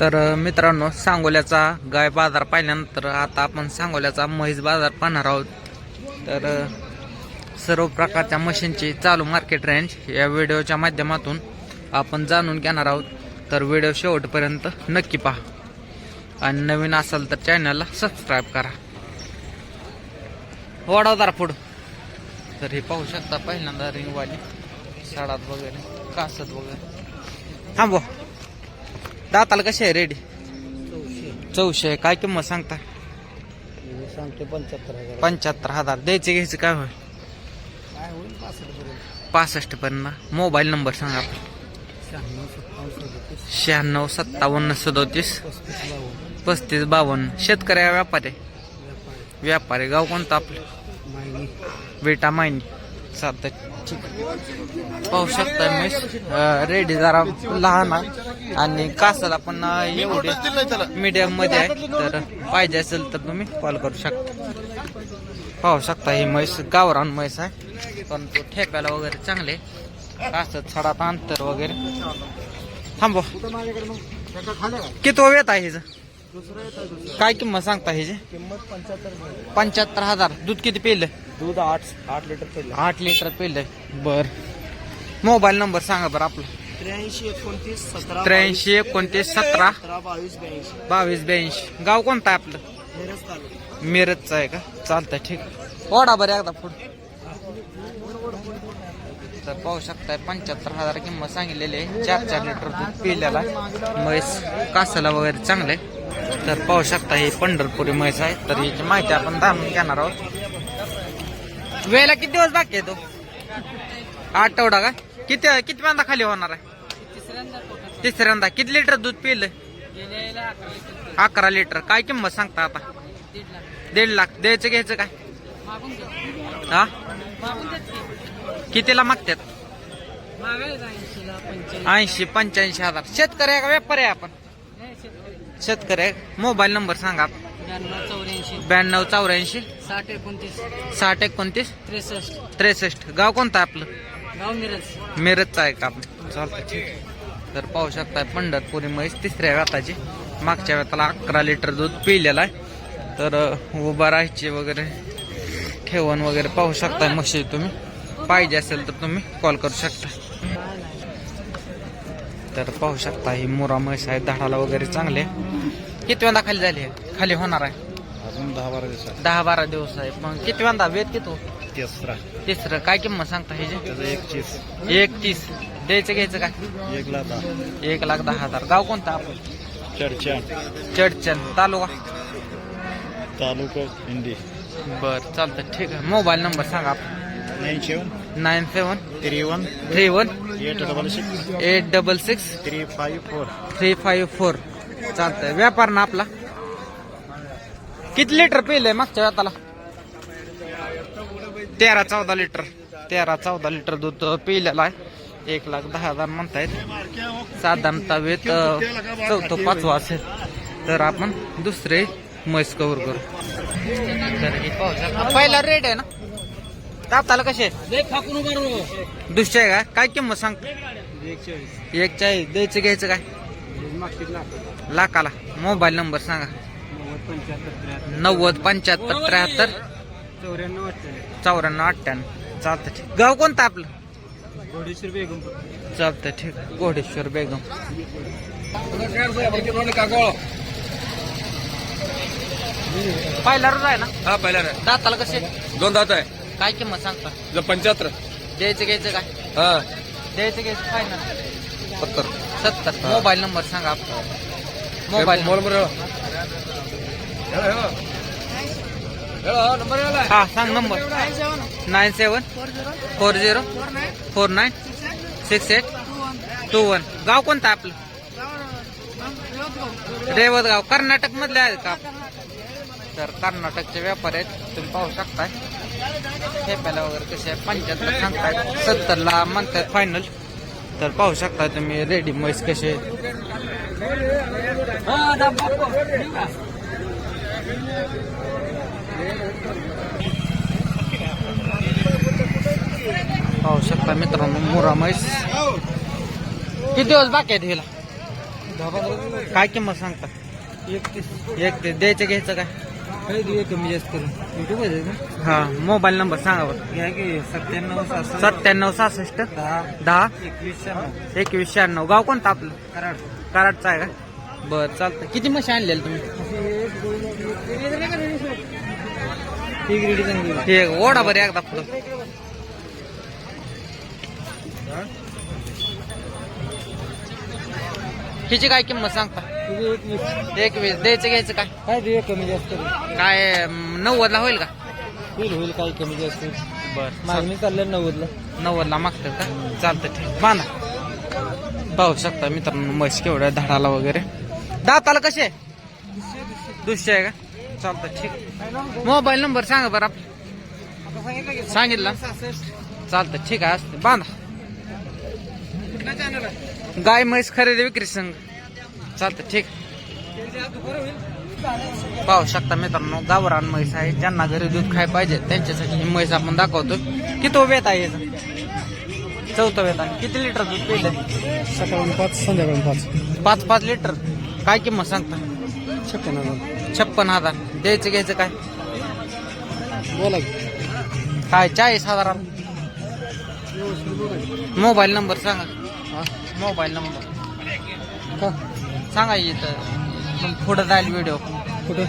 तर मित्रांनो सांगोल्याचा गाय बाजार पाहिल्यानंतर आता आपण सांगोल्याचा म्हैस बाजार पाहणार आहोत. तर सर्व प्रकारच्या मशीनची चालू मार्केट रेंज या व्हिडिओच्या माध्यमातून आपण जाणून घेणार आहोत. तर व्हिडिओ शेवटपर्यंत नक्की पहा. आणि नवीन असाल तर चॅनलला सबस्क्राईब करा. वडादार पुढं तर हे पाहू शकता पहिल्यांदा रिंगवाली साडात वगैरे कासत वगैरे. थांबवा. दाताला कसे आहे रेडी? चौशे. काय किंमत सांगता? सांगते पंच्याहत्तर हजार. पंच्याहत्तर हजार. द्यायचे घ्यायचे काय होईल? काय होईल? पासष्ट पर्यंत पासष्ट पर्यंत मोबाईल नंबर सांगा आपला. शहाण्णव सत्तावन्न सदतीस. पस्तीस बावन्न. आहे व्यापारी? व्यापारी. गाव कोणतं आपलं? बेटा मायनी. चालतं ठीक. पाहू शकता मी. रेडी जरा लहान आहे आणि कासाला पण एवढे मीडियममध्ये आहे. तर पाहिजे असेल तर तुम्ही कॉल करू शकता. पाहू शकता ही म्हैस गावरान म्हैस आहे. पण तो ठेप्याला वगैरे चांगले कासत छडात अंतर वगैरे. थांबव. किती वेत आहे हिचं? काय किंमत सांगता हिची किंमत पंच्याहत्तर. पंच्याहत्तर हजार. दूध किती पिलं दूध आठ आठ लिटर पेला आठ लिटर पिलंय बर. मोबाईल नंबर सांगा बरं आपला. त्र्याऐंशी एकोणतीस सतरा त्र्याऐंशी एकोणतीस सतरा. सतरा बावीस ब्याऐंशी. बावीस ब्याऐंशी. गाव कोणतं आहे आपलं? मिरज तालुका. मिरजचं आहे का? चालतंय ठीक आहे. ओढा बरं एकदा पुढे. तर पाहू शकताय पंच्याहत्तर हजार किंमत सांगितलेली आहे. चार चार लिटर दूध पिलेला आहे. म्हैस कासाला वगैरे चांगले तर पाहू शकता ही पंढरपुरी म्हैस आहे. तर याची माहिती आपण जाणून घेणार आहोत. वेळेला किती दिवस बाकी आहे तो? आठवडा का? किती किती बांधा खाली होणार आहे? तिसऱ्यांदा. किती लिटर दूध पिलं? अकरा लिटर. काय किंमत सांगता आता? दीड लाख. द्यायचं घ्यायचं काय? हा? कितीला मागतात ऐंशी पंच्याऐंशी हजार. शेतकरी आहे का व्यापारी आहे आपण? शेतकरी आहे. मोबाईल नंबर सांगा. चौऱ्याऐंशी. ब्याण्णव चौऱ्याऐंशी. साठ एकोणतीस. साठ एकोणतीस. त्रेसष्ट. त्रेसष्ट. गाव कोणतं आहे आपलं? गाव मिरज. मिरजचं आहे का? आपण चालतं ठीक आहे. तर पाहू शकताय पंढरपुरी म्हैस तिसऱ्या व्याताची मागच्या व्याताला अकरा लिटर दूध पिलेलं आहे. तर अ, उभा राहायची वगैरे ठेवण वगैरे पाहू शकताय म्हशी तुम्ही. पाहिजे असेल तर तुम्ही कॉल करू शकता. तर पाहू शकता ही मुरा म्हैस आहे. धाडाला वगैरे चांगले. किती वेळा खाली झाली आहे? खाली होणार आहे. अजून दहा बारा दिवसात दहा बारा दिवस आहे. पण किती वेळा वेद किती? तिसरा. तिसरं. काय किंमत सांगता ह्याची त्याचं एक चीज एक तीस द्यायचं घ्यायचं काय? एक लाख एक लाख दहा हजार. गाव कोणतं आपण? चर्चा चडचन तालुका? तालुका हिंदी. बर चालतं ठीक आहे. मोबाईल नंबर सांगा. आपण nine seven three one three one eight double six eight double six three five four. Three five four. चालतंय. व्यापार ना आपला. किती लिटर पिलंय मागच्या व्याताला तेरा चौदा लिटर. तेरा चौदा लिटर दूध पिलेलं आहे. एक लाख दहा हजार म्हणतायत. साधारणतः वेत चौथं पाचवं असेल. तर आपण दुसरे म्हैस कव्हर करू. तर. पहिला रेट आहे ना? दाताला कसे दुसरे आहे का? काय किंमत सांग? एक चाळीस द्यायचं घ्यायचं काय? लाखाला. मोबाईल नंबर सांगा. नव्वद पंच्याहत्तर त्र्याहत्तर. चौऱ्याण्णव चौऱ्याण्णव अठ्ठ्याण्णव. चालतं ठीक. गाव कोणतं आपलं? घोडेश्वर बेगम. चालतं ठीक. घोडेश्वर बेगम. पहिला रोज आहे ना? हा पहिला दाताला कसे दोन दात आहे. काय किंमत सांगता? ज पंच्याहत्तर. द्यायचं घ्यायचं काय? हा. द्यायचं घ्यायचं फायनल सत्तर. सत्तर. मोबाईल नंबर सांगा आपला. Mobile mobile number. नंबर. हा सांग number. Nine seven four zero four nine six eight two one. गाव कोणतं आपलं? रेवतगाव कर्नाटक मधले आहेत का? तर कर्नाटकचे व्यापारी आहेत. तुम्ही पाहू शकताय. ठेप्याला वगैरे कसे आहे पंच्याहत्तर सांगतायत. सत्तरला म्हणतायत फायनल तर पाहू शकता तुम्ही रेडी म्हैस कसे. पाहू शकता मित्रांनो मुरा म्हैस. किती दिवस बाकी आहेत हिला? काय किंमत सांगता? एकतीस. एक ते द्यायचं घ्यायचं काय? काही दिवे कमी जास्त करून? युट्यूब आहे हा मोबाईल नंबर सांगा बरं. घ्या की सत्त्याण्णव सहासष्ट. सत्त्याण्णव सहासष्ट दहा. दहा. एकवीस शहाण्णव. एकवीस शहाण्णव. गाव कोणतं आपलं? कराड. कराडचं आहे का? बरं चालतं किती म्हशी आणलेल्या तुम्ही? ही ग्रेडी चांगली हे ओढा बरं एकदा पुढं. हिची काय किंमत सांगता? एकवीस द्यायचं घ्यायचं काय? काय दिवे कमी जास्त करून काय नव्वदला होईल का? होईल होईल काही कमी जास्त बर मागणी चालल्या नव्वदला. नव्वदला मागतात का? चालतं ठीक. बांधा. पाहू शकता मित्रांनो म्हैस केवढ्या धाडाला वगैरे. दाताला कसे? दुसरे आहे का? चालतं ठीक. मोबाईल नंबर सांगा बरं आपला सांगितलं. चालतं ठीक आहे असते. बांधा. गाय म्हैस खरेदी विक्री संघ. चालतं ठीक. पाहू शकता मित्रांनो गावरान म्हैस आहे ज्यांना घरी दूध खाय पाहिजे त्यांच्यासाठी ही म्हैस आपण दाखवतो किती वेत आहे? चौथं वेत आहे. किती लिटर दूध पिलं सकाळून पाच संध्याकाळून पाच. पाच पाच लिटर. काय किंमत सांगता? छप्पन हजार. छप्पन हजार. द्यायचं घ्यायचं काय? बोला काय चाळीस हजार? मोबाईल नंबर सांगा. Mobile number. का? सांगा इथं. मग पुढं जाईल व्हिडिओ कुठं?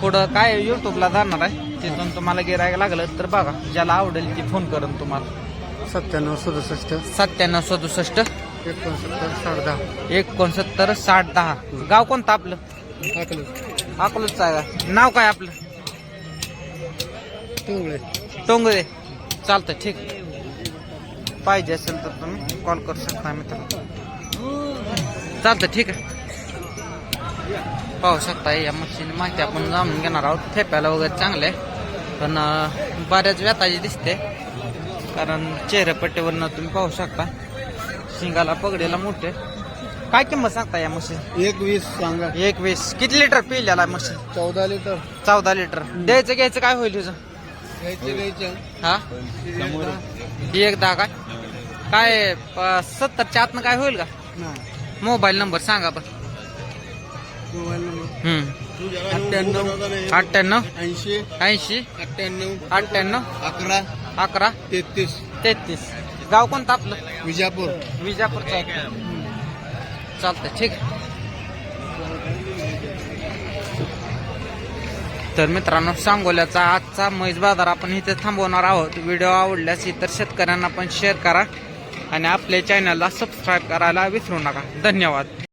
पुढं काय युट्यूबला जाणार आहे? तिथून तुम्हाला गिरायला लागलं तर बघा. ज्याला आवडेल ती फोन करून तुम्हाला. सत्त्याण्णव सदुसष्ट. सत्त्याण्णव सदुसष्ट. एकोणसत्तर साठ दहा. एकोणसत्तर साठ दहा. गाव कोणतं आपलं? अकलूजचं आहे नाव काय आपलं? टोंगळे. टोंगरे चालतं ठीक. पाहिजे असेल तर तुम्ही कॉल करू शकता मित्रांनो. चालतं ठीक आहे. पाहू शकता या मशीन माहिती आपण जाणून घेणार आहोत. ठेप्याला वगैरे चांगले पण बऱ्याच व्यताची दिसते. कारण चेहऱ्यापट्टीवरनं तुम्ही पाहू शकता शिंगाला पगडीला मोठे. काय किंमत सांगता या मशीन एक वीस सांगा. एक वीस किती लिटर पिल्याला मशीन चौदा लिटर. चौदा लिटर. द्यायचं घ्यायचं काय होईल तुझं? हा? एक दहा काय काय सत्तरच्या आतनं काय होईल का? मोबाईल नंबर सांगा बरं. मोबाईल नंबर हम्म. अठ्ठ्याण्णव. अठ्ठ्याण्णव ऐंशी. ऐंशी. अठ्ठ्याण्णव. अठ्ठ्याण्णव. अकरा. अकरा. तेहतीस. तेहतीस. गाव कोणतं आपलं? विजापूर. विजापूरचं आहे. चालतं ठीक तर मित्रांनो सांगोल्याचा आजचा म्हैस बाजार आपण इथे थांबवणार आहोत. व्हिडिओ आवडल्यास इतर शेतकऱ्यांना पण शेअर करा आणि आपल्या चॅनलला सबस्क्राईब करायला विसरू नका. धन्यवाद.